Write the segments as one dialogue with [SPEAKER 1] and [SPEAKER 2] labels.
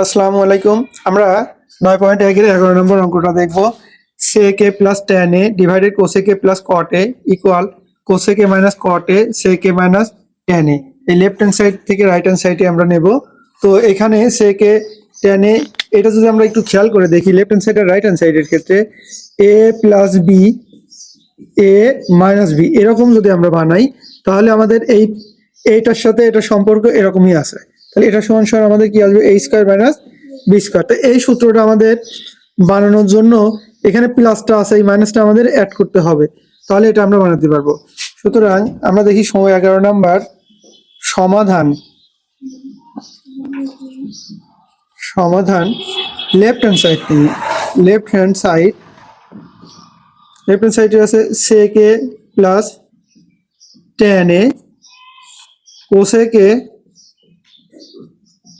[SPEAKER 1] আসসালামু আলাইকুম। আমরা নয় পয়েন্ট একের এগারো নম্বর অঙ্কটা দেখব। Sec A plus tan A divided cosec A plus cot A equal cosec A minus cot A sec A minus tan A. এই লেফট হ্যান্ড সাইড থেকে রাইট হ্যান্ড সাইডে আমরা নেব। তো এখানে সেক এ টেন এ, এটা যদি আমরা একটু খেয়াল করে দেখি লেফট হ্যান্ড সাইড আর রাইট হ্যান্ড সাইডের ক্ষেত্রে A plus B, A minus B, এরকম যদি আমরা বানাই, তাহলে আমাদের এই, এইটার সাথে এটা সম্পর্ক এরকমই আছে। তাহলে এটা সমান সমান আমাদের কি আসবে? এই স্কোয়ার মাইনাস বি স্কোয়ার তো এই সূত্রটা আমাদের বানানোর জন্য এখানে প্লাসটা আছে, এই মাইনাসটা আমাদের অ্যাড করতে হবে। তাহলে এটা আমরা বানাতে পারব। সুতরাং আমরা দেখি সময় এগারো নাম্বার সমাধান। সমাধান লেফট হ্যান্ড সাইড থেকে। Left hand side left hand সাইডে আছে sec A plus tan A cosec A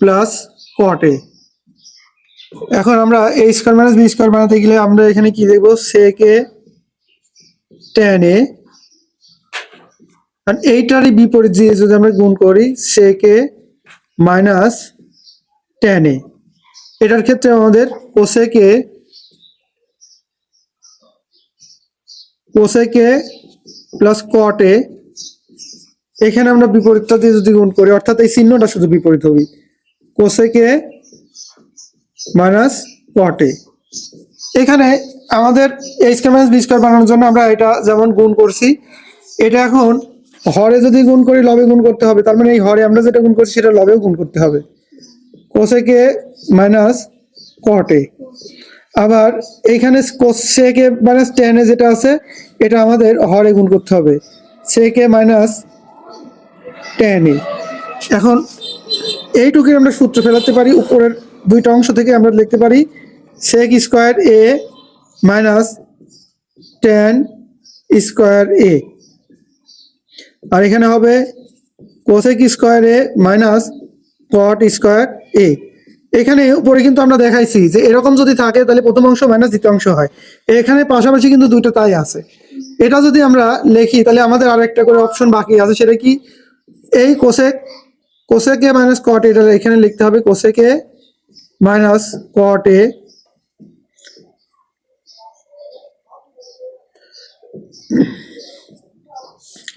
[SPEAKER 1] plus cot A এখন আমরা A square minus B square বানাতে গেলে আমরা এখানে কি দেখব? সেক এ টেন এ আর এইটারই বিপরীত দিয়ে যদি আমরা গুণ করি সেক এ মাইনাস টেন এ এটার ক্ষেত্রে আমাদের কোসেক কোসেক প্লাস কট এখানে আমরা বিপরীতটা দিয়ে যদি গুণ করি, অর্থাৎ এই চিহ্নটা শুধু বিপরীত হবে। কোসেক মাইনাস কট এখানে আমাদের A square minus B square বানানোর জন্য আমরা এটা যেমন গুণ করছি, এটা এখন হরে যদি গুণ করি, লবে গুণ করতে হবে। তার মানে এই হরে আমরা যেটা গুণ করছি, সেটা লবেও গুণ করতে হবে। কোসেক মাইনাস কট আবার এইখানে সেক মাইনাস টেন যেটা আছে, এটা আমাদের হরে গুণ করতে হবে। সেক মাইনাস টেন এখন এইটুকুই আমরা সূত্র ফেলাতে পারি। উপরের দুইটা অংশ থেকে আমরা লিখতে পারি sec square A minus tan square A আর এখানে হবে cosec square A minus cot square A এখানে উপরে কিন্তু আমরা দেখাইছি যে এরকম যদি থাকে তাহলে প্রথম অংশ মাইনাস দ্বিতীয় অংশ হয়। এখানে পাশাপাশি কিন্তু দুইটা তাই আছে। এটা যদি আমরা লিখি তাহলে আমাদের আরেকটা করে অপশন বাকি আছে, সেটা কি? এই কোসেক কোসেকে মাইনাস কট এটা এখানে লিখতে হবে কোসেকে মাইনাস কট এ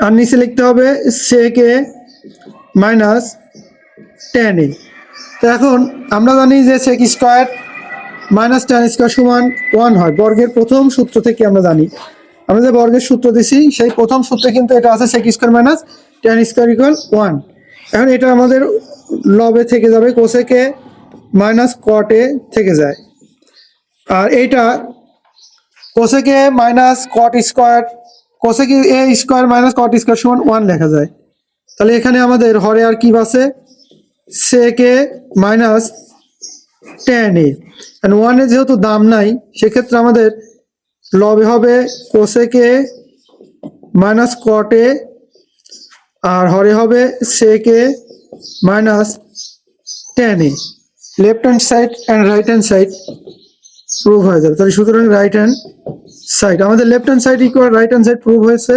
[SPEAKER 1] আর নিচে লিখতে হবে সেকে মাইনাস টেন এ তো এখন আমরা জানি যে sec square minus tan square সমান ওয়ান হয়, বর্গের প্রথম সূত্র থেকে আমরা জানি। আমরা যে বর্গের সূত্র দিছি, সেই প্রথম সূত্রে কিন্তু এটা আছে sec square minus tan square equal one এখন এটা আমাদের লবে থেকে যাবে কোসেকে মাইনাস কটে থেকে যায়। আর এইটা কোসেকে minus cot square cosec A square minus cot square সমান ওয়ান লেখা যায়। তাহলে এখানে আমাদের হরে আর কি বাসে সেকে মাইনাস টেন এ। ওয়ানের যেহেতু দাম নাই, সেক্ষেত্রে আমাদের লবে হবে কোসেকে মাইনাস কটে আর হরে হবে সেকে minus tan A left hand side and right hand side prove হয়ে যাবে। তাহলে সুতরাং রাইট হ্যান্ড সাইড আমাদের left hand side equal right hand side prove হয়েছে।